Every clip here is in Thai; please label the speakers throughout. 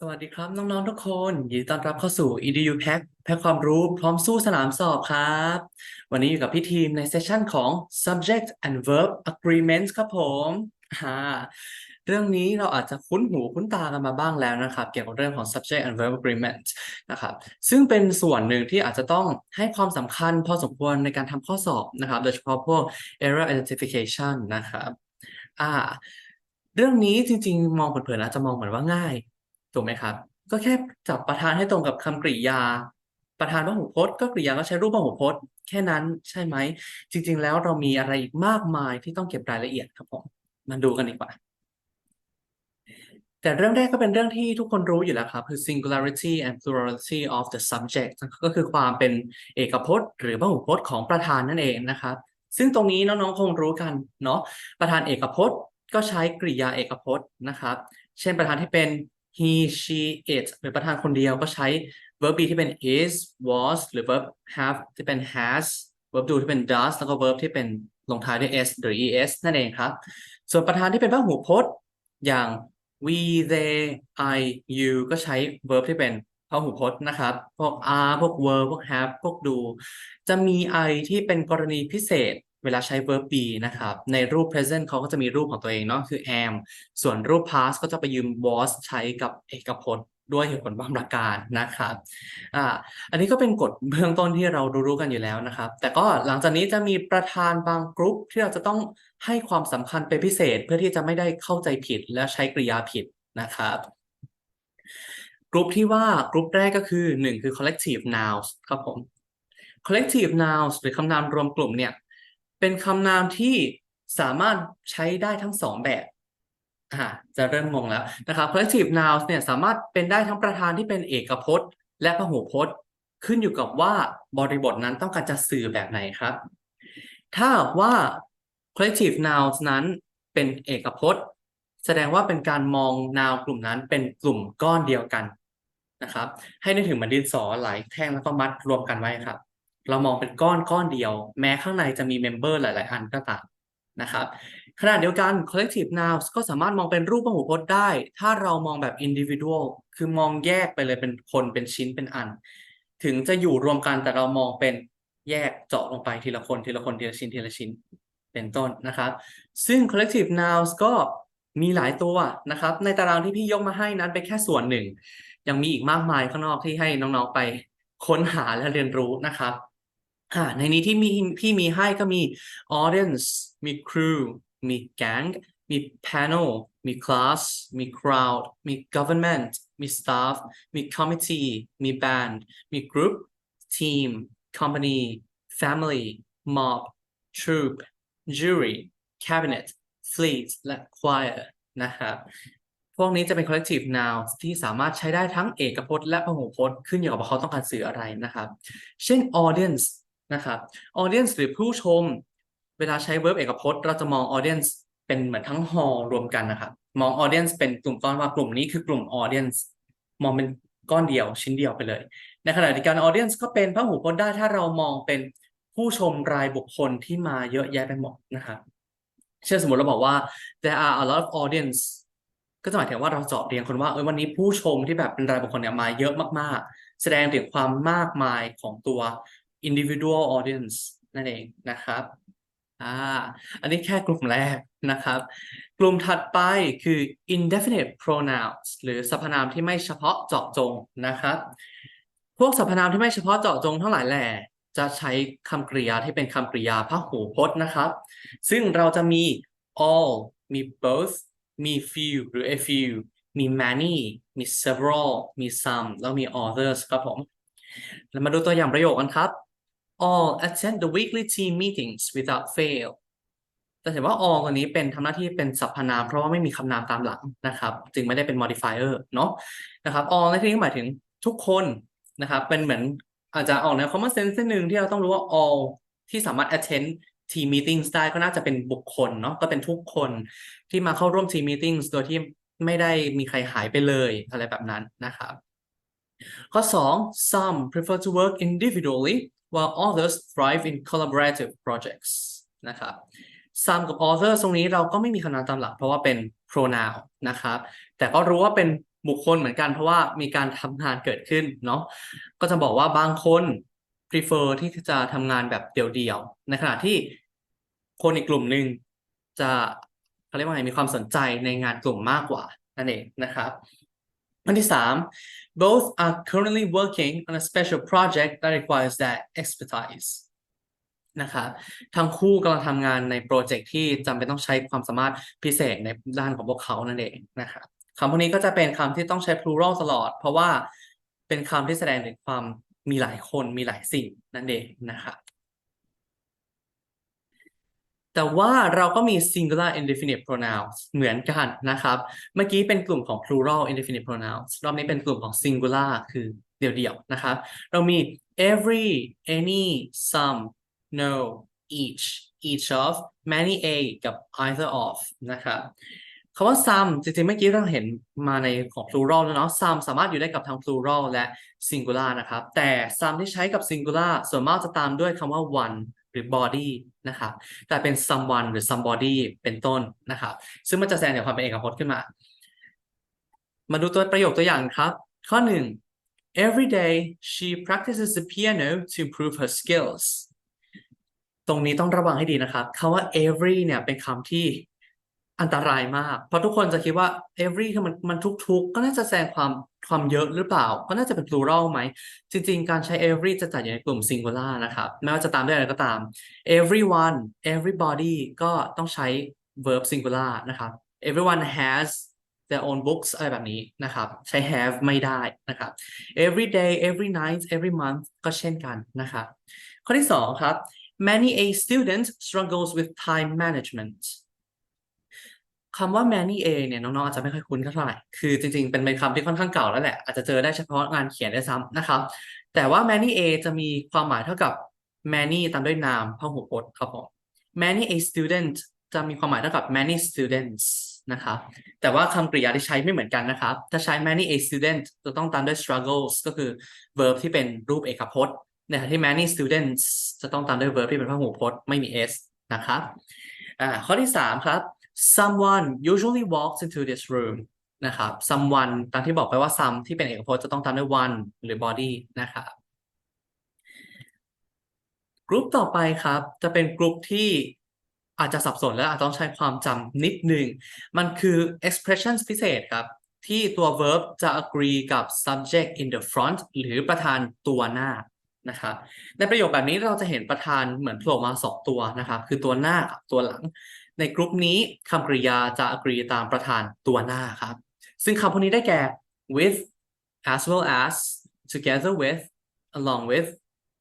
Speaker 1: สวัสดีครับน้องๆทุกคนยินดีต้อนรับเข้าสู่ EDU Pack แพ็คความรู้พร้อมสู้สนามสอบครับ วันนี้อยู่กับพี่ทีมในเซสชันของ subject and verb agreements ครับผมอ่าเรื่องนี้เราอาจจะคุ้นหูคุ้นตากันมาบ้างแล้วนะครับ เกี่ยวกับเรื่องของ subject and verb agreement นะครับ ซึ่งเป็นส่วนหนึ่งที่อาจจะต้องให้ความสำคัญพอสมควรในการทำข้อสอบนะครับ โดยเฉพาะพวก error identification นะครับอ่าเรื่องนี้จริงๆ มองเผินๆอาจจะมองเหมือนว่าง่าย ถูกไหมครับ ก็แค่จับประธานให้ตรงกับคำกริยา ประธานพหูพจน์ ก็กริยาก็ใช้รูปพหูพจน์ แค่นั้นใช่ไหม จริง ๆ แล้วเรามีอะไรอีกมากมายที่ต้องเก็บรายละเอียดครับผมมาดูกันดีกว่า แต่เรื่องแรกก็เป็นเรื่องที่ทุกคนรู้อยู่แล้วครับ คือ singularity and plurality of the subject ก็คือความเป็นเอกพจน์ หรือพหูพจน์ของประธานนั่นเองนะครับซึ่งตรงนี้น้องๆคงรู้กันเนาะประธานเอกพจน์ ก็ใช้กริยาเอกพจน์นะครับ เช่นประธานที่เป็น he she it หรือประธานคนเดียวก็ใช้ verb be ที่เป็น is was หรือ verb have ที่เป็น has verb do ที่เป็น does แล้วก็ verb ที่เป็นลงท้ายด้วย s หรือ es นั่นเองครับ ส่วนประธานที่เป็นพหูพจน์ อย่าง we they I you ก็ใช้ verb ที่เป็นพหูพจน์นะครับ พวก are พวก were พวก have พวก do จะมี I ที่เป็นกรณีพิเศษ เวลาใช้ verb be นะครับ ในรูป present เขาก็จะมีรูปของตัวเองเนาะคือ am ส่วนรูป past ก็จะไปยืม was ใช้กับเอกพจน์ด้วยเหตุผลบางประการนะครับ อ่า อันนี้ก็เป็นกฎเบื้องต้นที่เรารู้ๆกันอยู่แล้วนะครับ แต่ก็หลังจากนี้จะมีประธานบางกรุ๊ปที่เราจะต้องให้ความสำคัญเป็นพิเศษเพื่อที่จะไม่ได้เข้าใจผิดและใช้กริยาผิดนะครับกรุ๊ปที่ว่ากรุ๊ปแรกก็คือหนึ่งคือ collective nouns ครับผม collective nouns หรือคำนามรวมกลุ่มเนี่ย เป็นคำนามที่สามารถใช้ได้ทั้งสองแบบอ่าจะเริ่มงงแล้วนะครับ collective nouns เนี่ยสามารถเป็นได้ทั้งประธานที่เป็นเอกพจน์ และพหูพจน์ ขึ้นอยู่กับว่าบริบทนั้นต้องการจะสื่อแบบไหนครับ ถ้าว่า collective nouns นั้นเป็นเอกพจน์ แสดงว่าเป็นการมอง noun กลุ่มนั้นเป็นกลุ่มก้อนเดียวกันนะครับ ให้นึกถึงเหมือนดินสอหลายแท่งแล้วก็มัดรวมกันไว้ครับ เรามองเป็นก้อนก้อนเดียว แม้ข้างในจะมีเมมเบอร์หลาย ๆ อันก็ตามนะครับขณะเดียวกัน collective nouns ก็สามารถมองเป็นรูปพหูพจน์ได้ ถ้าเรามองแบบ individual คือมองแยกไปเลยเป็นคนเป็นชิ้นเป็นอัน ถึงจะอยู่รวมกันแต่เรามองเป็นแยกเจาะลงไปทีละคนทีละคนทีละชิ้นทีละชิ้นเป็นต้นนะครับ ซึ่ง collective nouns ก็มีหลายตัวนะครับ ในตารางที่พี่ยกมาให้นั้นเป็นแค่ส่วนหนึ่ง ยังมีอีกมากมายข้างนอกที่ให้น้องๆไปค้นหาและเรียนรู้นะครับ อ่าในนี้ที่มีพี่มีให้ก็มี audience มี crew มี gang มี panel มี class มี crowd มี government มี staff มี committee มี band มี group team company family mob troop jury cabinet fleet และ choir นะครับพวกนี้จะเป็น collective noun ที่สามารถใช้ได้ทั้งเอกพจน์และพหูพจน์ขึ้นอยู่กับว่าเขาต้องการสื่ออะไรนะครับ เช่น audience นะครับ audience หรือผู้ชม เวลาใช้ verb เอกพจน์ เราจะมอง audience เป็นเหมือนทั้ง hall รวมกันนะครับ มอง audience เป็นกลุ่มก้อนว่ากลุ่มนี้คือกลุ่ม audience มองเป็นก้อนเดียวชิ้นเดียวไปเลย ในขณะเดียวกัน audience ก็เป็นพหูพจน์ได้ถ้าเรามองเป็นผู้ชมรายบุคคลที่มาเยอะแยะไปหมดนะครับเช่นสมมติเราบอกว่า there are a lot of audience ก็จะหมายถึงว่าเราเจาะเรียงคนว่าเออวันนี้ผู้ชมที่แบบเป็นรายบุคคลเนี่ยมาเยอะมากๆ แสดงถึงความมากมายของตัว individual audience นั่นเองนะครับอ่าอันนี้แค่กลุ่มแรกนะครับ กลุ่มถัดไปคือ indefinite pronouns หรือสรรพนามที่ไม่เฉพาะเจาะจงนะครับ พวกสรรพนามที่ไม่เฉพาะเจาะจงทั้งหลายแหล่จะใช้คำกริยาที่เป็นคำกริยาพหูพจน์นะครับ ซึ่งเราจะมี all มี both มี few หรือ a few มี many มี several มี some แล้วมี others ครับผมเรามาดูตัวอย่างประโยคกันครับ all attend the weekly team meetings without fail จะเห็นว่า all ตัวนี้เป็นทำหน้าที่เป็นสรรพนาม เพราะว่าไม่มีคำนามตามหลังนะครับ จึงไม่ได้เป็น modifier เนาะนะครับ all ในที่นี้หมายถึงทุกคนนะครับ เป็นเหมือนอาจจะออกแนว common sense นิดนึงที่เราต้องรู้ว่า all ที่สามารถ attend team meetings ได้ก็น่าจะเป็นบุคคลเนาะก็เป็นทุกคนที่มาเข้าร่วม team meetings โดยที่ไม่ได้มีใครหายไปเลยอะไรแบบนั้นนะครับ ข้อ 2 some prefer to work individually while others thrive in collaborative projects นะครับ some กับ others ตรงนี้เราก็ไม่มีคำนามตามหลัก เพราะว่าเป็น pronoun นะครับ แต่ก็รู้ว่าเป็นบุคคลเหมือนกันเพราะว่ามีการทำงานเกิดขึ้นเนาะ ก็จะบอกว่าบางคน prefer ที่จะทำงานแบบเดี่ยวๆ ในขณะที่คนอีกกลุ่มหนึ่งจะเขาเรียกว่าไงมีความสนใจในงานกลุ่มมากกว่านั่นเองนะครับ อันที่สาม both are currently working on a special project that requires that expertise นะครับทั้งคู่กำลังทำงานในโปรเจกต์ที่จำเป็นต้องใช้ความสามารถพิเศษในด้านของพวกเขานั่นเองนะครับคำพวกนี้ก็จะเป็นคำที่ต้องใช้ plural ตลอด เพราะว่าเป็นคำที่แสดงถึงความมีหลายคนมีหลายสิ่งนั่นเองนะครับ แต่ว่าเราก็มี singular indefinite pronouns เหมือนกันนะครับ เมื่อกี้เป็นกลุ่มของ plural indefinite pronouns รอบนี้เป็นกลุ่มของ singular คือเดี่ยวๆนะครับ เรามี every any some no each each of many a กับ either of นะครับคำว่า some จริงๆ เมื่อกี้เราเห็นมาในของ plural แล้วเนาะ some สามารถอยู่ได้กับทั้ง plural และ singular นะครับ แต่ some ที่ใช้กับ singular ส่วนมากจะตามด้วยคำว่า one รือ body นะครับ แต่เป็น someone หรือ somebody เป็นต้นนะครับ ซึ่งมันจะแสดงถึงความเป็นเอกพจน์ขึ้นมา มาดูตัวประโยคตัวอย่างครับ ข้อหนึ่ง every day she practices the piano to improve her skills ตรงนี้ต้องระวังให้ดีนะครับคำว่า every เนี่ยเป็นคำที่ อันตรายมาก เพราะทุกคนจะคิดว่า every คือมันมันทุกๆ ก็น่าจะแสดงความความเยอะหรือเปล่า ก็น่าจะเป็น plural ไหม จริง ๆ การใช้ every จะจัดอยู่ในกลุ่ม singular นะครับไม่ว่าจะตามด้วยอะไรก็ตาม everyone everybody ก็ต้องใช้ verb singular นะครับ everyone has their own books อะไรแบบนี้นะครับ ใช้ have ไม่ได้นะครับ every day every night every month ก็เช่นกันนะครับข้อที่สองครับ many a student struggles with time management คำว่า many a เนี่ยน้องๆอาจจะไม่ค่อยคุ้นเท่าไหร่ คือจริงๆ เป็นเป็นคำที่ค่อนข้างเก่าแล้วแหละ อาจจะเจอได้เฉพาะงานเขียนได้วยซ้ำนะครับ แต่ว่า many a จะมีความหมายเท่ากับ many ตามด้วยนามพหูพจน์ครับผม many a student จะมีความหมายเท่ากับ many students นะครับแต่ว่าคำกริยาที่ใช้ไม่เหมือนกันนะครับ ถ้าใช้ many a student จะต้องตามด้วย struggles ก็คือ verb ที่เป็นรูปเอกพจน์ในขณะที่ many students จะต้องตามด้วย verb ที่เป็นพหูพจน์ไม่มี s นะครับอ่าข้อที่สามครับ someone usually walks into this room นะครับ someone ตามที่บอกไปว่า some ที่เป็นเอกพจน์จะต้องตามด้วย one หรือ body นะครับกรุ๊ปต่อไปครับ จะเป็นกรุ๊ปที่อาจจะสับสนและอาจต้องใช้ความจำนิดหนึ่ง มันคือ expressions พิเศษครับ ที่ตัว verb จะ agree กับ subject in the front หรือประธานตัวหน้านะครับในประโยคแบบนี้เราจะเห็นประธานเหมือนโผล่มาสองตัวนะครับ คือตัวหน้ากับตัวหลัง ในกรุ๊ปนี้คำกริยาจะ agree ตามประธานตัวหน้าครับ ซึ่งคำพวกนี้ได้แก่ with as well as together with along with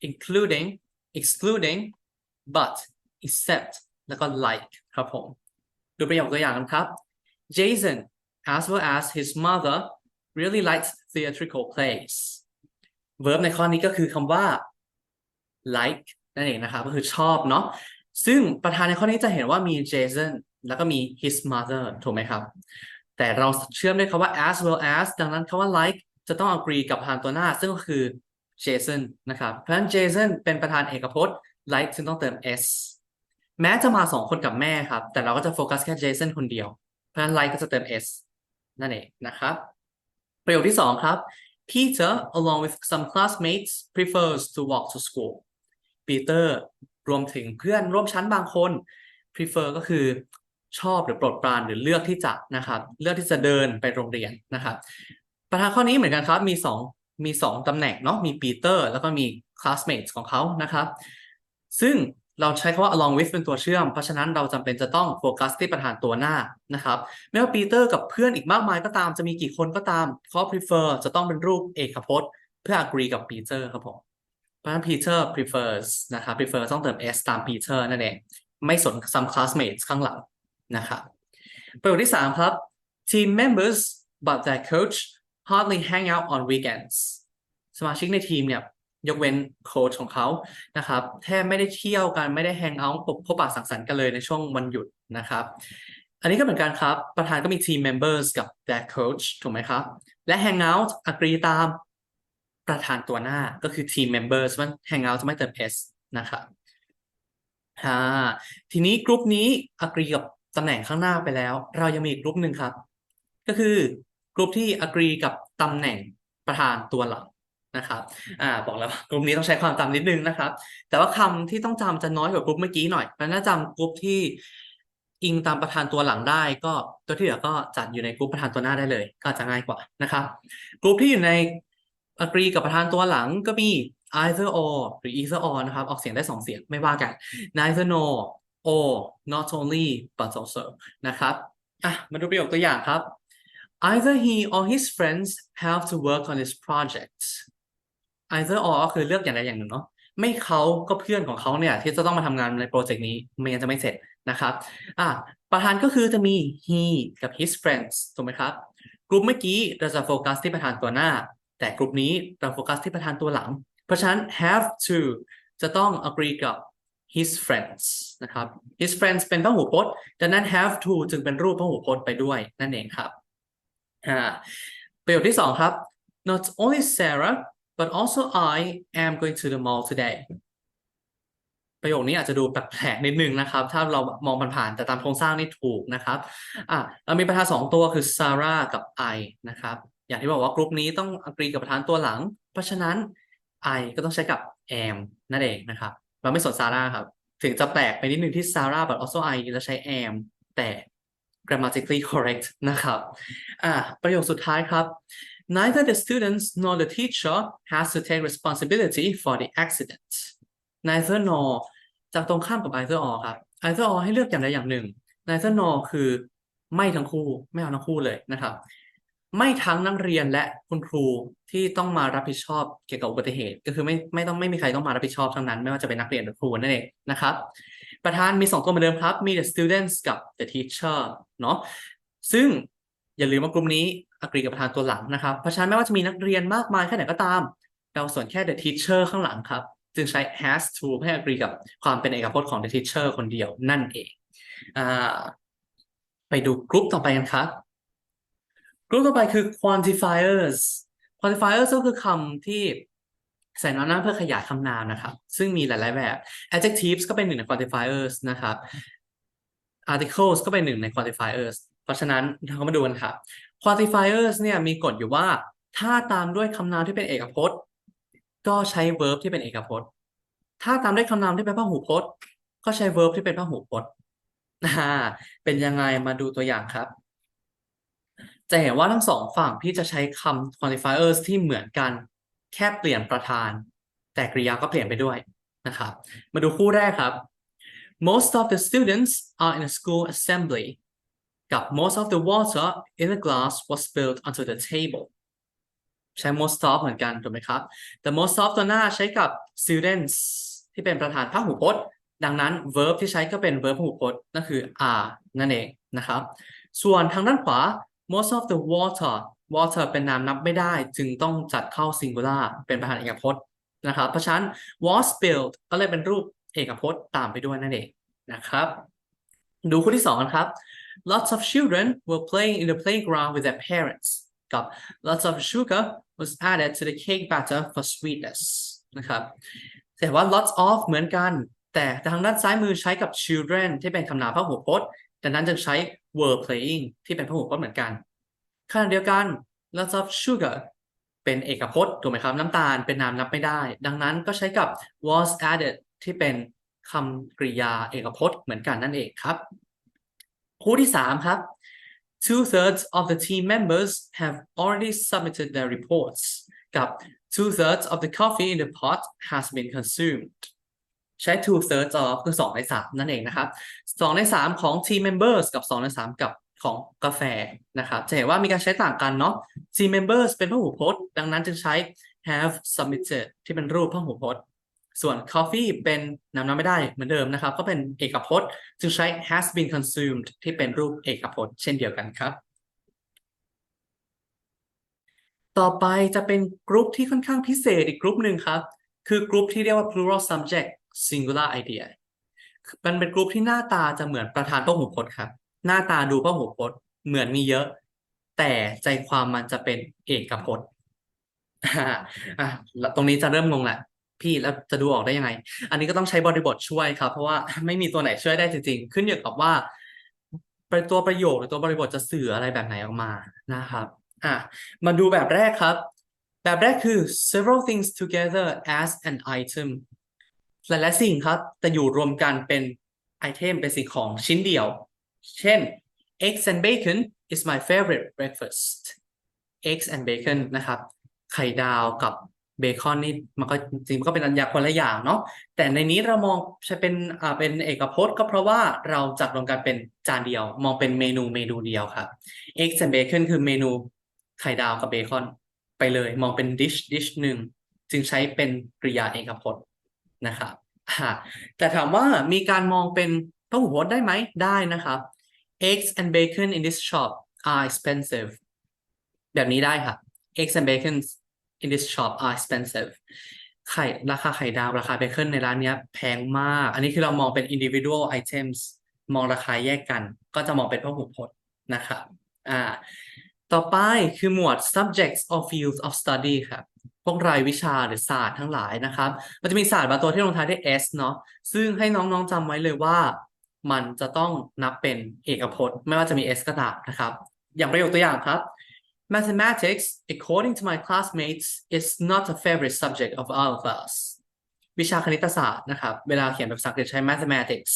Speaker 1: including excluding but except แล้วก็ like ครับผม ดูประโยคตัวอย่างกันครับ Jason as well as his mother really likes theatrical plays verb ในข้อนี้ก็คือคำว่า like นั่นเองนะครับก็คือชอบเนาะ ซึ่งประธานในข้อนี้จะเห็นว่ามี Jason แล้วก็มี his mother ถูกไหมครับ แต่เราเชื่อมด้วยคำว่า as well as ดังนั้นคำว่า like จะต้อง agree กับประธานตัวหน้า ซึ่งก็คือ Jason นะครับ เพราะฉะนั้น Jason เป็นประธานเอกพจน์ like ซึ่งต้องเติม s แม้จะมาสองคนกับแม่ครับ แต่เราก็จะโฟกัสแค่ Jason คนเดียว เพราะฉะนั้น like ก็จะเติม s นั่นเองนะครับ ประโยคที่สองครับ Peter along with some classmates prefers to walk to school Peter รวมถึงเพื่อนร่วมชั้นบางคน prefer ก็คือชอบหรือโปรดปรานหรือเลือกที่จะนะครับ เลือกที่จะเดินไปโรงเรียนนะครับ ประธานข้อนี้เหมือนกันครับมีสองมีสองตำแหน่งเนาะมี Peter แล้วก็มี classmates ของเขานะครับ ซึ่งเราใช้คำว่า along with เป็นตัวเชื่อม เพราะฉะนั้นเราจำเป็นจะต้องโฟกัสที่ประธานตัวหน้านะครับไม่ว่าปีเตอร์กับเพื่อนอีกมากมายก็ตามจะมีกี่คนก็ตามเข้อ prefer จะต้องเป็นรูปเอกพจน์ เพื่อ agree กับ Peter ครับผม เพราะฉะนั้น Peter prefers นะครับ prefer ต้องเติม s ตาม Peter นั่นเอง ไม่สน some classmates ข้างหลังนะครับประโยคที่สามครับ team members but their coach hardly hang out on weekends สมาชิกในทีมเนี่ยยกเว้นโค้ชของเขานะครับแทบไม่ได้เที่ยวกันไม่ได้แฮงเอาท์พบปะสังสรรค์กันเลยในช่วงวันหยุดนะครับ อันนี้ก็เหมือนกันครับ ประธานก็มี team members กับ their coach ถูกไหมครับ และ hang out agree ตาม ประธานตัวหน้าก็คือ team members มัน hang out จะไม่เติม s นะครับอ่าทีนี้กลุ่มนี้ agree กับตำแหน่งข้างหน้าไปแล้ว เรายังมีอีกกลุ่มหนึ่งครับ ก็คือกลุ่มที่ agree กับตำแหน่งประธานตัวหลักนะครับ อ่า บอกแล้วกลุ่มนี้ต้องใช้ความจำนิดนึงนะครับ แต่ว่าคำที่ต้องจำจะน้อยกว่ากลุ่มเมื่อกี้หน่อยเพราะฉะนั้นถ้าจำกลุ่มที่อิงตามประธานตัวหลังได้ ก็ตัวที่เหลือก็จัดอยู่ในกลุ่มประธานตัวหน้าได้เลย ก็จะง่ายกว่านะครับกลุ่มที่อยู่ใน agree กับประธานตัวหลังก็มี either or หรือ either or นะครับ ออกเสียงได้สองเสียงไม่ว่ากัน neither nor or not only but also นะครับอะมาดูประโยคตัวอย่างครับ either he or his friends have to work on this project either or ก็คือเลือกอย่างใดอย่างหนึ่งเนาะไม่เขาก็เพื่อนของเขาเนี่ยที่จะต้องมาทำงานในโปรเจกต์นี้ไม่งั้นจะไม่เสร็จนะครับอะประธานก็คือจะมี he กับ his friends ถูกไหมครับกลุ่มเมื่อกี้เราจะโฟกัสที่ประธานตัวหน้า แต่กลุ่มนี้เราโฟกัสที่ประธานตัวหลัง เพราะฉะนั้น have to จะต้อง agree กับ his friends นะครับ his friends เป็นพหูพจน์ ดังนั้น have to จึงเป็นรูปพหูพจน์ไปด้วยนั่นเองครับประโยคที่สองครับ not only Sarah but also I am going to the mall today ประโยคนี้อาจจะดูแปลกๆนิดนึงนะครับ ถ้าเรามองผ่านๆแต่ตามโครงสร้างนี่ถูกนะครับอะเรามีประธานสองตัวคือ Sarah กับ I นะครับ อย่างที่บอกว่ากรุ๊ปนี้ต้อง agree กับประธานตัวหลัง เพราะฉะนั้น I ก็ต้องใช้กับ am นั่นเองนะครับ เราไม่สน Sarah ครับ ถึงจะแปลกไปนิดนึงที่ Sarah but also I จะใช้ am แต่ grammatically correct นะครับ อะประโยคสุดท้ายครับ neither the students nor the teacher has to take responsibility for the accident neither nor จากตรงข้ามกับ either or ครับ either or ให้เลือกอย่างใดอย่างหนึ่ง neither nor คือไม่ทั้งคู่ ไม่เอาทั้งคู่เลยนะครับ ไม่ทั้งนักเรียนและคุณครูที่ต้องมารับผิดชอบเกี่ยวกับอุบัติเหตุ ก็คือไม่ไม่ต้องไม่มีใครต้องมารับผิดชอบทั้งนั้น ไม่ว่าจะเป็นนักเรียนหรือครูนั่นเองนะครับ ประธานมี 2 ตัวเหมือนเดิมครับ มี the students กับ the teacher เนาะซึ่งอย่าลืมว่ากลุ่มนี้ agree กับประธานตัวหลังนะครับ เพราะฉะนั้นไม่ว่าจะมีนักเรียนมากมายแค่ไหนก็ตาม เราส่วนแค่ the teacher ข้างหลังครับ จึงใช้ has to ให้ agree กับความเป็นเอกพจน์ของ the teacher คนเดียวนั่นเองอไปดูกลุ่มต่อไปกันครับ กลุ่มต่อไปคือ quantifiers quantifiers ก็คือคำที่ใส่นอนหน้าเพื่อขยายคำนามนะครับ ซึ่งมีหลาย ๆ แบบ adjectives ก็เป็นหนึ่งใน quantifiers นะครับ articles ก็เป็นหนึ่งใน quantifiers เพราะฉะนั้นเรามาดูกันครับ quantifiers เนี่ยมีกฎอยู่ว่า ถ้าตามด้วยคำนามที่เป็นเอกพจน์ ก็ใช้ verb ที่เป็นเอกพจน์ ถ้าตามด้วยคำนามที่เป็นพหูพจน์ ก็ใช้ verb ที่เป็นพหูพจน์อ่าเป็นยังไงมาดูตัวอย่างครับ จะเห็นว่าทั้งสองฝั่งพี่จะใช้คำ quantifiers ที่เหมือนกัน แค่เปลี่ยนประธาน แต่กริยาก็เปลี่ยนไปด้วยนะครับ มาดูคู่แรกครับ most of the students are in a school assembly กับ most of the water in the glass was spilled onto the table ใช้ most of เหมือนกันถูกไหมครับ แต่ most of ตัวหน้าใช้กับ students ที่เป็นประธานพหูพจน์ ดังนั้น verb ที่ใช้ก็เป็น verb พหูพจน์นั่นคือ are นั่นเองนะครับ ส่วนทางด้านขวา most of the water water เป็นนามนับไม่ได้ จึงต้องจัดเข้า singular เป็นประธานเอกพจน์นะครับ เพราะฉะนั้น was spilled ก็เลยเป็นรูปเอกพจน์ตามไปด้วยนั่นเองนะครับ ดูคู่ที่สองครับ lots of children were playing in the playground with their parents กับ lots of sugar was added to the cake batter for sweetness นะครับแต่ว่า lots of เหมือนกัน แต่ทางด้านซ้ายมือใช้กับ children ที่เป็นคำนามพหูพจน์ดังนั้นจึงใช้ were playing ที่เป็นพหูพจน์เหมือนกันขณะเดียวกัน lots of sugar เป็นเอกพจน์ถูกไหมครับ น้ำตาลเป็นนามนับไม่ได้ ดังนั้นก็ใช้กับ was added ที่เป็นคำกริยาเอกพจน์เหมือนกันนั่นเองครับ คู่ที่สามครับ two thirds of the team members have already submitted their reports กับ two thirds of the coffee in the pot has been consumed ใช้ two thirds of คือสองในสามนั่นเองนะครับสองในสามของ team members กับสองในสามกับของกาแฟนะครับ จะเห็นว่ามีการใช้ต่างกันเนาะ team members เป็นพหูพจน์ ดังนั้นจึงใช้ have submitted ที่เป็นรูปพหูพจน์ ส่วน coffee เป็นนามนับไม่ได้เหมือนเดิมนะครับ ก็เป็นเอกพจน์ จึงใช้ has been consumed ที่เป็นรูปเอกพจน์ เช่นเดียวกันครับ ต่อไปจะเป็นกรุ๊ปที่ค่อนข้างพิเศษอีกกรุ๊ปหนึ่งครับ คือกรุ๊ปที่เรียกว่า plural subject singular idea มันเป็นกรุ๊ปที่หน้าตาจะเหมือนประธานพหูพจน์ครับ หน้าตาดูพหูพจน์เหมือนมีเยอะ แต่ใจความมันจะเป็นเอกพจน์อ่าตรงนี้จะเริ่มงงแหละพี่แล้วจะดูออกได้ยังไง อันนี้ก็ต้องใช้บริบทช่วยครับ เพราะว่าไม่มีตัวไหนช่วยได้จริงๆ ขึ้นอยู่กับว่าเป็นตัวประโยคหรือตัวบริบทจะสื่ออะไรแบบไหนออกมานะครับอะมาดูแบบแรกครับ แบบแรกคือ several things together as an item หลายๆสิ่งครับแต่อยู่รวมกันเป็นไอเทมเป็นสิ่งของชิ้นเดียว เช่น eggs and bacon is my favorite breakfast eggs and bacon นะครับ ไข่ดาวกับเบคอนนี่มันก็จริงมันก็เป็นอันยาคนละอย่างเนาะแต่ในนี้เรามองใช้เป็นอ่าเป็นเอกพจน์ก็เพราะว่าเราจัดรวมกันเป็นจานเดียว มองเป็นเมนูเมนูเดียวครับ eggs and bacon คือเมนูไข่ดาวกับเบคอน ไปเลย มองเป็นดิชดิชหนึ่งจึงใช้เป็นกริยาเอกพจน์ นะครับแต่ถามว่ามีการมองเป็นพหูพจน์ได้ไหมได้นะครับ eggs and bacon in this shop are expensive แบบนี้ได้ค่ะ eggs and bacon in this shop are expensive ไข่ราคาไข่ดาว ราคาเบคอนในร้านนี้แพงมาก อันนี้คือเรามองเป็น individual items มองราคาแยกกัน ก็จะมองเป็นพหูพจน์นะครับอ่าต่อไปคือหมวด subjects or fields of study ครับ พวกรายวิชาหรือศาสตร์ทั้งหลายนะครับ มันจะมีศาสตร์บางตัวที่ลงท้ายด้วย s เนาะซึ่งให้น้องๆจำไว้เลยว่า มันจะต้องนับเป็นเอกพจน์ ไม่ว่าจะมี s ก็ตามนะครับ อย่างประโยคตัวอย่างครับ Mathematics according to my classmates is not a favorite subject of our class วิชาคณิตศาสตร์นะครับ เวลาเขียนแบบภาษาอังกฤษใช้ mathematics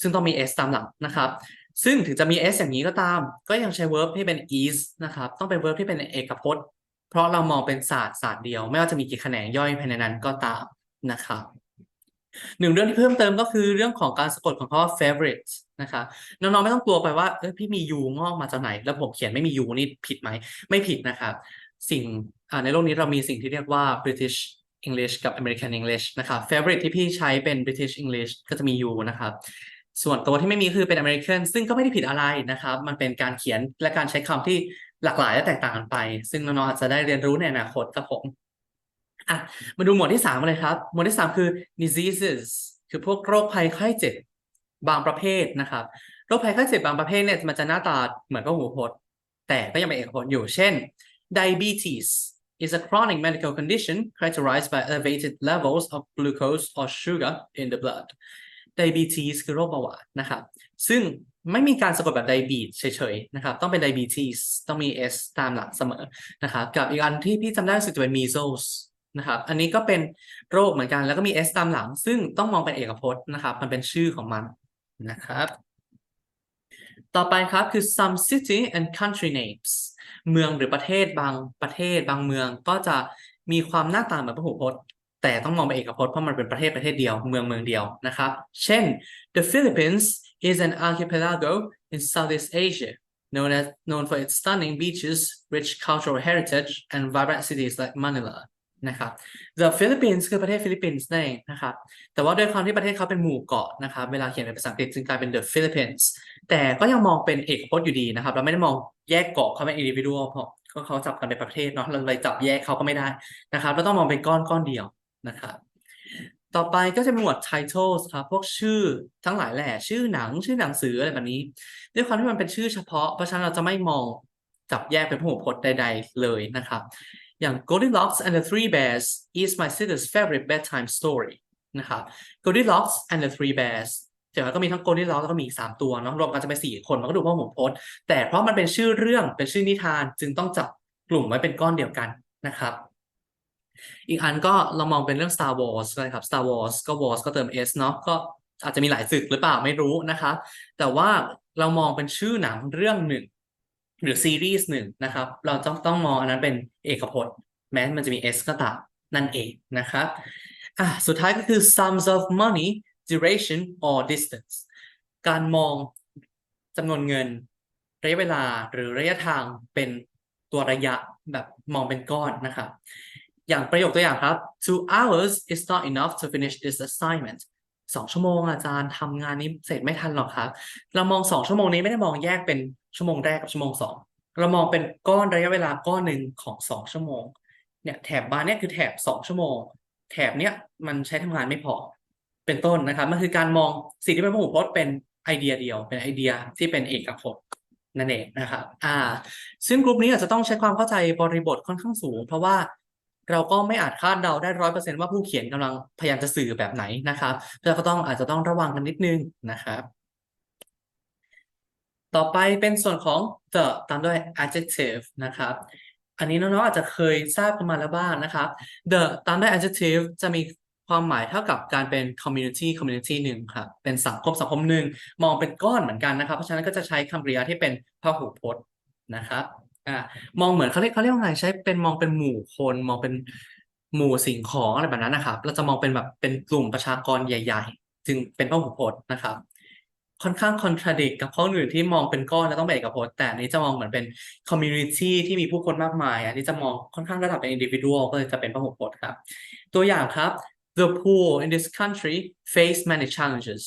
Speaker 1: ซึ่งต้องมี s ตามหลังนะครับซึ่งถึงจะมี s อย่างนี้ก็ตาม ก็ยังใช้ verb ที่เป็น is นะครับ ต้องเป็น verb ที่เป็นเอกพจน์ เพราะเรามองเป็นศาสตร์ศาสตร์เดียว ไม่ว่าจะมีกี่แขนงย่อยภายในนั้นก็ตามนะครับหนึ่งเรื่องที่เพิ่มเติมก็คือเรื่องของการสะกดของคำว่า favorite นะครับน้องๆไม่ต้องกลัวไปว่าเออพี่มี u งอกมาจากไหน แล้วผมเขียนไม่มี u นี่ผิดไหม ไม่ผิดนะครับสิ่งในโลกนี้เรามีสิ่งที่เรียกว่า British English กับ American English นะครับ favorite ที่พี่ใช้เป็น British English ก็จะมี u นะครับ ส่วนตัวที่ไม่มีคือเป็น American ซึ่งก็ไม่ได้ผิดอะไรนะครับ มันเป็นการเขียนและการใช้คำที่ หลากหลายและแตกต่างกันไป ซึ่งน้องๆอาจจะได้เรียนรู้ในอนาคตครับผมอะมาดูหมวดที่สามเลยครับ หมวดที่สามคือ diseases คือพวกโรคภัยไข้เจ็บบางประเภทนะครับ โรคภัยไข้เจ็บบางประเภทเนี่ยมันจะหน้าตาเหมือนพหูพจน์แต่ก็ยังเป็นเอกพจน์อยู่ เช่น diabetes is a chronic medical condition characterized by elevated levels of glucose or sugar in the blood diabetes คือโรคเบาหวานนะครับ ซึ่ง ไม่มีการสะกดแบบ diabetes เฉยๆนะครับ ต้องเป็น diabetes ต้องมี s ตามหลังเสมอนะครับ กับอีกอันที่พี่จำได้รู้สึกจะเป็น measles นะครับ อันนี้ก็เป็นโรคเหมือนกันแล้วก็มี s ตามหลัง ซึ่งต้องมองเป็นเอกพจน์นะครับ มันเป็นชื่อของมันนะครับ ต่อไปครับคือ some city and country names เมืองหรือประเทศบางประเทศบางเมืองก็จะมีความหน้าตาเหมือนพหูพจน์แต่ต้องมองเป็นเอกพจน์เพราะมันเป็นประเทศประเทศเดียวเมืองเมืองเดียวนะครับ เช่น the Philippines is an archipelago in Southeast Asia known as known for its stunning beaches rich cultural heritage and vibrant cities like Manila นะครับ The Philippines คือประเทศฟิลิปปินส์นั่นเองนะครับ แต่ว่าด้วยความที่ประเทศเขาเป็นหมู่เกาะนะครับ เวลาเขียนเป็นภาษาอังกฤษจึงกลายเป็น The Philippines แต่ก็ยังมองเป็นเอกพจน์อยู่ดีนะครับ เราไม่ได้มองแยกเกาะเขาเป็น individual เพราะเขาจับกันเป็นประเทศเนาะ เราเลยจับแยกเขาก็ไม่ได้นะครับ เราต้องมองเป็นก้อนก้อนเดียวนะครับ ต่อไปก็จะมีหมวด titles ครับ พวกชื่อทั้งหลายแหล่ชื่อหนังชื่อหนังสืออะไรแบบนี้ ด้วยความที่มันเป็นชื่อเฉพาะ เพราะฉะนั้นเราจะไม่มองจับแยกเป็นพหูพจน์ใด ๆ เลยนะครับ อย่าง Goldilocks and the Three Bears is my sister's favorite bedtime story นะครับ Goldilocks and the Three Bears เดี๋ยวก็มีทั้ง Goldilocks แล้วก็มีอีกสามตัวเนาะรวมกันจะเป็นสี่คนมันก็ดูพหูพจน์แต่เพราะมันเป็นชื่อเรื่องเป็นชื่อนิทานจึงต้องจับกลุ่มไว้เป็นก้อนเดียวกันนะครับ อีกอันก็เรามองเป็นเรื่อง Star Wars นะครับ Star Wars ก็ Wars ก็เติม S เนาะก็อาจจะมีหลายศึกหรือเปล่าไม่รู้นะครับแต่ว่าเรามองเป็นชื่อหนังเรื่องหนึ่ง หรือซีรีส์หนึ่งนะครับ เราต้องต้องมองอันนั้นเป็นเอกพจน์แม้มันจะมี S ก็ตามนั่นเองนะครับอะสุดท้ายก็คือ sums of money duration or distance การมองจำนวนเงิน ระยะเวลาหรือระยะทางเป็นตัวระยะแบบมองเป็นก้อนนะครับ อย่างประโยคตัวอย่างครับ two hours is not enough to finish this assignment สองชั่วโมงอาจารย์ทำงานนี้เสร็จไม่ทันหรอกครับ เรามองสองชั่วโมงนี้ไม่ได้มองแยกเป็นชั่วโมงแรกกับชั่วโมงสองเรามองเป็นก้อนระยะเวลาก้อนหนึ่งของสองชั่วโมงเนี่ยแถบบานเนี่ยคือแถบสองชั่วโมง แถบเนี้ยมันใช้ทำงานไม่พอ เป็นต้นนะครับมันคือการมองสิ่งที่เป็นพหูพจน์เป็นไอเดียเดียว เป็นไอเดียที่เป็นเอกภพนั่นเองนะครับ อ่า ซึ่งกลุ่มนี้อาจจะต้องใช้ความเข้าใจบริบทค่อนข้างสูง เพราะว่า เราก็ไม่อาจคาดเดาได้ร้อยเปอร์เซ็นว่าผู้เขียนกำลังพยายามจะสื่อแบบไหนนะครับเราก็ต้องอาจจะต้องระวังกันนิดนึงนะครับ ต่อไปเป็นส่วนของ the ตามด้วย adjective นะครับ อันนี้น้องๆอาจจะเคยทราบกันมาแล้วบ้างนะครับ the ตามด้วย adjective จะมีความหมายเท่ากับการเป็น community community หนึ่งครับ เป็นสังคมสังคมหนึ่งมองเป็นก้อนเหมือนกันนะครับ เพราะฉะนั้นก็จะใช้คำกริยาที่เป็นพหูพจน์นะครับ อ่ามองเหมือนเขาเรียกเขาเรียกว่าไงใช้เป็นมองเป็นหมู่คนมองเป็นหมู่สิ่งของอะไรแบบนั้นนะครับ เราจะมองเป็นแบบเป็นกลุ่มประชากรใหญ่ ๆ จึงเป็นพหูพจน์นะครับ ค่อนข้าง contradict กับข้ออื่นที่มองเป็นก้อนแล้วต้องเป็นเอกพจน์แต่อันนี้จะมองเหมือนเป็น community ที่มีผู้คนมากมาย อันนี้จะมองค่อนข้างระดับเป็น individual ก็เลยจะเป็นพหูพจน์ครับ ตัวอย่างครับ the poor in this country face many challenges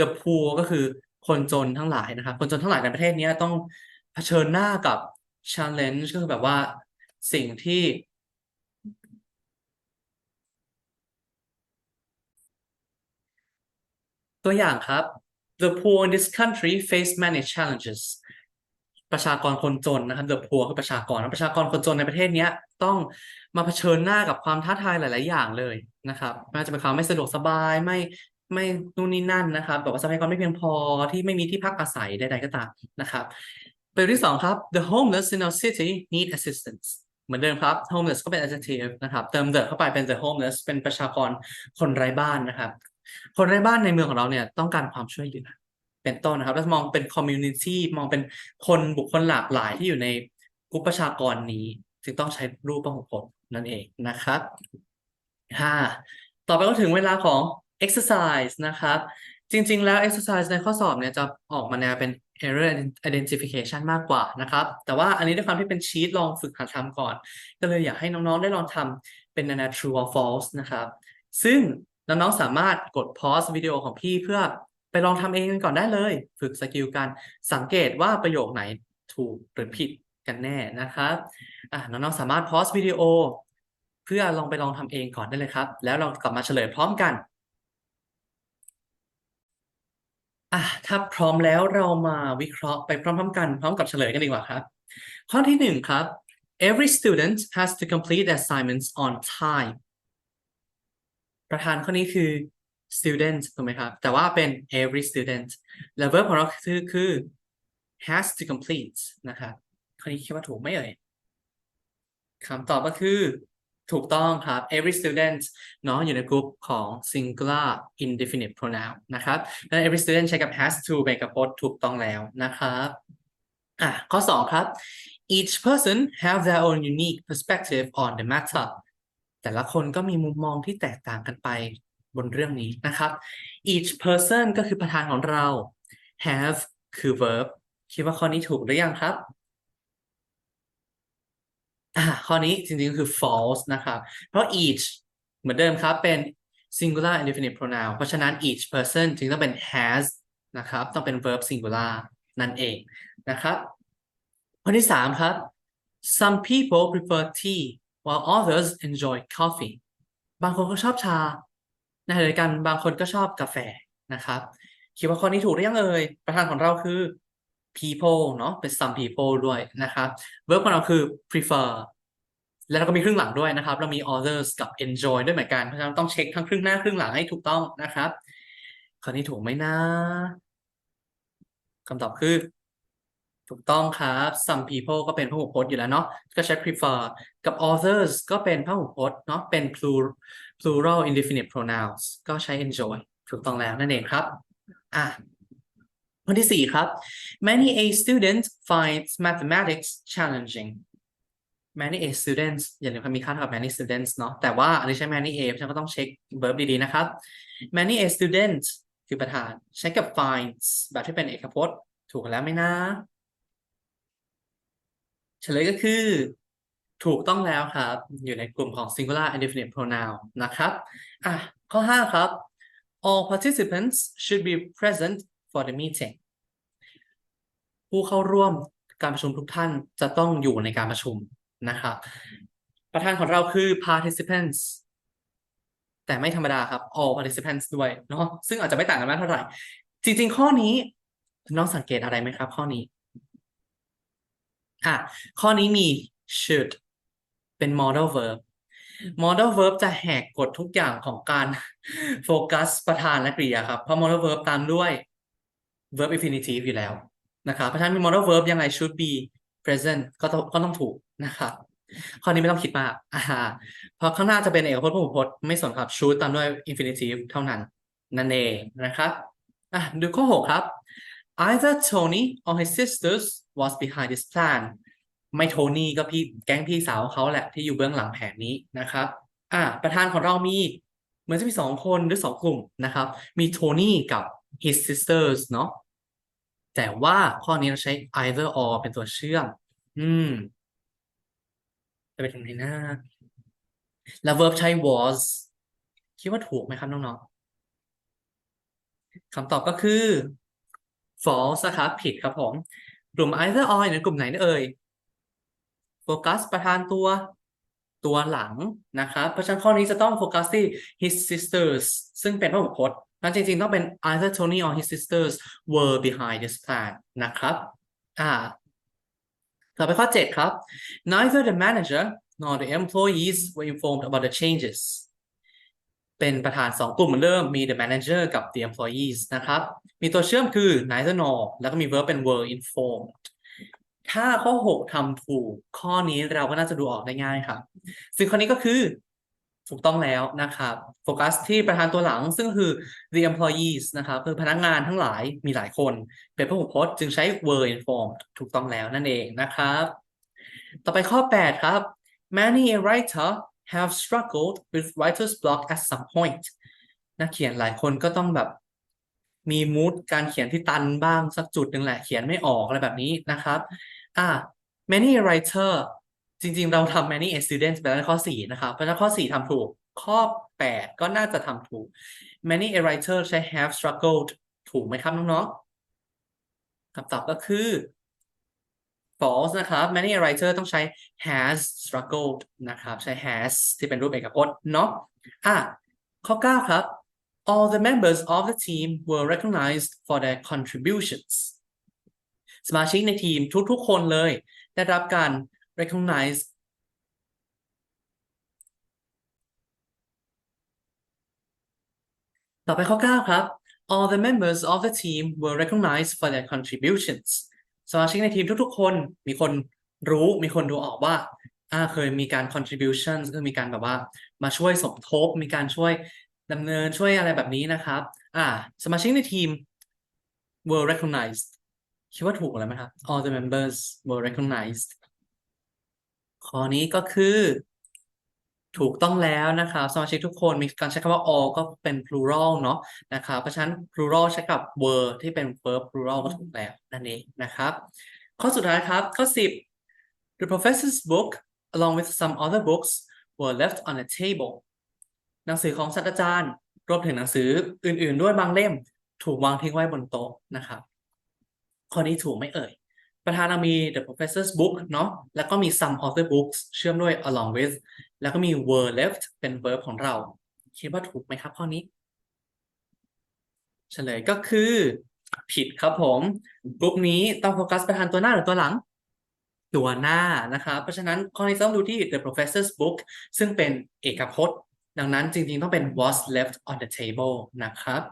Speaker 1: the poor ก็คือคนจนทั้งหลายนะครับ คนจนทั้งหลายในประเทศนี้ต้องเผชิญหน้ากับ challenge ก็คือแบบว่าสิ่งที่ตัวอย่างครับ the poor in this country face many challenges ประชากรคนจนนะครับ the poor คือประชากรประชากรคนจนในประเทศนี้ต้องมาเผชิญหน้ากับความท้าทายหลาย ๆ อย่างเลยนะครับไม่ว่าจะเป็นความไม่สะดวกสบายไม่ไม่นู่นนี่นั่นนะครับแบบว่าทรัพยากรไม่เพียงพอที่ไม่มีที่พักอาศัยใด ๆ ก็ตามนะครับ ประโยคที่สองครับ the homeless in our city need assistance เหมือนเดิมครับ homeless ก็เป็น adjective นะครับเติม the เข้าไปเป็น the homeless เป็นประชากรคนไร้บ้านนะครับ คนไร้บ้านในเมืองของเราเนี่ยต้องการความช่วยเหลือเป็นต้นนะครับแล้วมองเป็น community มองเป็นคนบุคคลหลากหลายที่อยู่ในกลุ่มประชากรนี้จึงต้องใช้รูปพหูพจน์นั่นเองนะครับค่ะต่อไปก็ถึงเวลาของ exercise นะครับ จริง ๆ แล้ว exercise ในข้อสอบเนี่ยจะออกมาแนวเป็น error identification มากกว่านะครับ แต่ว่าอันนี้ด้วยความที่เป็นชีตลองฝึกหัดทำก่อน ก็เลยอยากให้น้องๆได้ลองทำเป็นแนว true or false นะครับ ซึ่งน้องๆสามารถกด pause วิดีโอของพี่เพื่อไปลองทำเองกันก่อนได้เลย ฝึกสกิลการสังเกตว่าประโยคไหนถูกหรือผิดกันแน่นะครับน้องๆสามารถ pause วิดีโอเพื่อลองไปลองทำเองก่อนได้เลยครับ แล้วเรากลับมาเฉลยพร้อมกัน อะถ้าพร้อมแล้วเรามาวิเคราะห์ไปพร้อมๆกันพร้อมกับเฉลยกันดีกว่าครับ ข้อที่หนึ่งครับ every student has to complete assignments on time ประธานข้อนี้คือ student ถูกไหมครับ แต่ว่าเป็น every student แล้ว verb ของเราคือคือ has to complete นะครับข้อนี้คิดว่าถูกไหมเอ่ยคำตอบก็คือ ถูกต้องครับ every student เนาะอยู่ในกลุ่มของ singular indefinite pronoun นะครับและ every student ใช้กับ has to เป็นกับพจน์ถูกต้องแล้วนะครับอะข้อ 2 ครับ each person have their own unique perspective on the matter แต่ละคนก็มีมุมมองที่แตกต่างกันไปบนเรื่องนี้นะครับ each person ก็คือประธานของเรา have คือ verb คิดว่าข้อนี้ถูกหรือยังครับ อ่าข้อนี้จริงๆก็คือ false นะครับ เพราะ each เหมือนเดิมครับเป็น singular indefinite pronoun เพราะฉะนั้น each person จึงต้องเป็น has นะครับต้องเป็น verb singular นั่นเองนะครับข้อที่สามครับ some people prefer tea while others enjoy coffee บางคนก็ชอบชาในขณะเดียวกันบางคนก็ชอบกาแฟนะครับ คิดว่าข้อนี้ถูกหรือยังเอ่ยประธานของเราคือ people เนาะเป็น some people ด้วยนะครับ verb ของเราคือ prefer แล้วเราก็มีครึ่งหลังด้วยนะครับ เรามี others กับ enjoy ด้วยเหมือนกันเพราะฉะนั้นต้องเช็คทั้งครึ่งหน้าครึ่งหลังให้ถูกต้องนะครับข้อนี้ถูกไหมนะคำตอบคือ ถูกต้องครับ some people ก็เป็นพหูพจน์อยู่แล้วเนาะก็ใช้ prefer กับ others ก็เป็นพหูพจน์เนาะเป็น plural plural indefinite pronouns ก็ใช้ enjoy ถูกต้องแล้วนั่นเองครับ อะ ข้อที่สี่ครับ many A students finds mathematics challenging many A students อย่าลืมคำมีค่าเท่ากับ many students เนาะแต่ว่าอันนี้ใช้ many A เพราะฉะนั้นก็ต้องเช็ค verb ดีๆ นะครับ many A students คือประธานใช้กับ finds แบบที่เป็นเอกพจน์ ถูกแล้วไหมนะ เฉลยก็คือ ถูกต้องแล้วครับ อยู่ในกลุ่มของ singular indefinite pronoun นะครับ อะ ข้อ 5 ครับ all participants should be present for the meeting ผู้เข้าร่วมการประชุมทุกท่านจะต้องอยู่ในการประชุมนะครับ ประธานของเราคือ participants แต่ไม่ธรรมดาครับ all participants ด้วยเนาะซึ่งอาจจะไม่ต่างกันมากเท่าไหร่ จริง ๆ ข้อนี้น้องสังเกตอะไรไหมครับ ข้อนี้อะข้อนี้มี should เป็น model verb model verb จะแหกกฎทุกอย่างของการโฟกัสประธานและกริยาครับ เพราะ model verb ตามด้วย verb infinitive อยู่แล้วนะครับเพราะฉะนั้น modal verb ยังไง should be present ก็ต้องก็ต้องถูกนะครับข้อนี้ไม่ต้องคิดมากอ่าเพราะข้างหน้าจะเป็นเอกพจน์พหูพจน์ไม่สนครับ should ตามด้วย infinitive เท่านั้น นั่นเองนะครับอะดูข้อ 6 ครับ either Tony or his sisters was behind this plan ไม่โทนี่ก็พี่แก๊งพี่สาวเขาแหละที่อยู่เบื้องหลังแผนนี้นะครับอะประธานของเรามีเหมือนจะมีสองคนหรือสองกลุ่มนะครับ มีโทนี่กับ his sisters เนาะ แต่ว่าข้อนี้เราใช้ either or เป็นตัวเชื่อม อืม จะไปถึงไหนนะแล้ว verb ใช้ was คิดว่าถูกไหมครับน้องๆคำตอบก็คือ false นะครับผิดครับผม กลุ่ม either or ในกลุ่มไหนนะเอ่ยโฟกัสประธานตัวตัวหลังนะครับ เพราะฉะนั้นข้อนี้จะต้องโฟกัสที่ his sisters ซึ่งเป็นพหูพจน์ นั้นจริงๆ ต้องเป็น either Tony or his sisters were behind this plan นะครับอ่าต่อไปข้อ 7 ครับ neither the manager nor the employees were informed about the changes เป็นประธาน 2 กลุ่มเหมือนเดิมมี the manager กับ the employees นะครับ มีตัวเชื่อมคือ neither nor แล้วก็มี verb เป็น were informed ถ้าข้อ 6ทำถูกข้อนี้เราก็น่าจะดูออกได้ง่ายครับ ซึ่งข้อนี้ก็คือ ถูกต้องแล้วนะครับโฟกัสที่ประธานตัวหลังซึ่งคือ the employees นะครับคือพนักงานทั้งหลายมีหลายคนเป็นพหูพจน์จึงใช้ were informed ถูกต้องแล้วนั่นเองนะครับ ต่อไปข้อ 8 ครับ many a writer have struggled with writer's block at some point นักเขียนหลายคนก็ต้องแบบมีมูดการเขียนที่ตันบ้างสักจุดหนึ่งแหละเขียนไม่ออกอะไรแบบนี้นะครับอ่า many a writer จริงๆ เราทำ many students ไปแล้วในข้อ 4 นะครับเพราะฉะนั้นข้อ 4ทำถูก ข้อ 8 ก็น่าจะทำถูก many a writer ใช้ have struggled ถูกไหมครับน้องๆคำตอบก็คือ false นะครับ many a writer ต้องใช้ has struggled นะครับ ใช้ has ที่เป็นรูปเอกพจน์เนาะอะข้อ 9 ครับ all the members of the team were recognized for their contributions สมาชิกในทีมทุกๆ คนเลย ได้รับการ recognize ต่อไปข้อ 9 ครับ all the members of the team were recognized for their contributions สมาชิกในทีมทุกๆ คนมีคนรู้มีคนดูออกว่าอ่าเคยมีการ contribution คือมีการแบบว่ามาช่วยสมทบ มีการช่วยดำเนินช่วยอะไรแบบนี้นะครับอ่าสมาชิกในทีม were recognized คิดว่าถูกแล้วไหมครับ all the members were recognized ข้อนี้ก็คือถูกต้องแล้วนะครับสมาชิกทุกคนมีการใช้คำว่า all ก็เป็น plural เนาะนะครับเพราะฉะนั้น plural ใช้กับ were ที่เป็น verb plural ก็ถูกแล้วนั่นเองนะครับ ข้อสุดท้ายครับ ข้อ 10 the professor's book along with some other books were left on a table หนังสือของศาสตราจารย์ รวมถึงหนังสืออื่น ๆ ด้วยบางเล่ม ถูกวางทิ้งไว้บนโต๊ะนะครับ ข้อนี้ถูกไหมเอ่ย ประธานมี the professor's book เนาะแล้วก็มี some other books เชื่อมด้วย along with แล้วก็มี were left เป็น verb ของเรา คิดว่าถูกไหมครับข้อนี้ เฉลยก็คือ ผิดครับผมกลุ่มนี้ต้องโฟกัสประธานตัวหน้าหรือตัวหลัง ตัวหน้านะครับ เพราะฉะนั้นข้อนี้ต้องดูที่ the professor's book ซึ่งเป็นเอกพจน์ ดังนั้นจริงๆ ต้องเป็น was left on the table นะครับ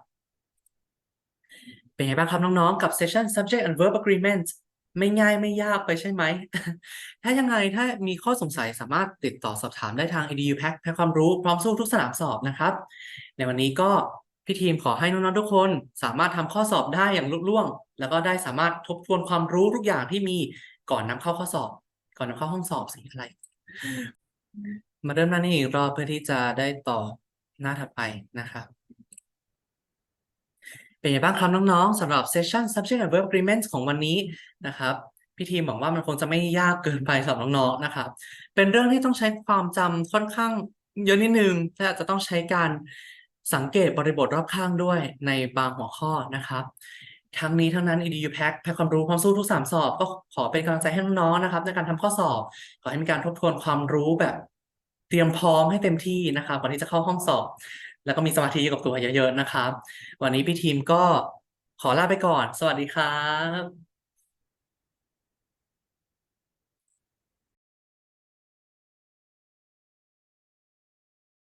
Speaker 1: เป็นไงบ้างครับน้องๆ กับ session subject and verb agreement ไม่ง่ายไม่ยากไปใช่ไหม ถ้ายังไงถ้ามีข้อสงสัยสามารถติดต่อสอบถามได้ทาง edu pack แพ็คความรู้พร้อมสู้ทุกสนามสอบนะครับ ในวันนี้ก็พี่ทีมขอให้น้องๆทุกคนสามารถทำข้อสอบได้อย่างลุล่วง แล้วก็ได้สามารถทบทวนความรู้ทุกอย่างที่มีก่อนนำเข้าข้อสอบ ก่อนนำเข้าห้องสอบสิอะไร มาเริ่มหน้านี้อีกรอบเพื่อที่จะได้ต่อหน้าถัดไปนะครับ เป็นไงบ้างครับน้องๆสำหรับ session subject and verb agreement ของวันนี้นะครับพี่ทีมบอกว่ามันคงจะไม่ยากเกินไปสำหรับน้องๆนะครับ เป็นเรื่องที่ต้องใช้ความจำค่อนข้างเยอะนิดนึงและอาจจะต้องใช้การสังเกตบริบทรอบข้างด้วยในบางหัวข้อนะครับ ทั้งนี้ทั้งนั้น edu pack แพ็คความรู้ความสู้ทุกสามสอบ ก็ขอเป็นกำลังใจให้น้องๆนะครับ ในการทำข้อสอบ ขอให้มีการทบทวนความรู้แบบ เตรียมพร้อมให้เต็มที่นะครับก่อนที่จะเข้าห้องสอบ แล้วก็มีสมาธิกับตัวเยอะๆนะครับ วันนี้พี่ทีมก็ขอลาไปก่อน สวัสดีครับ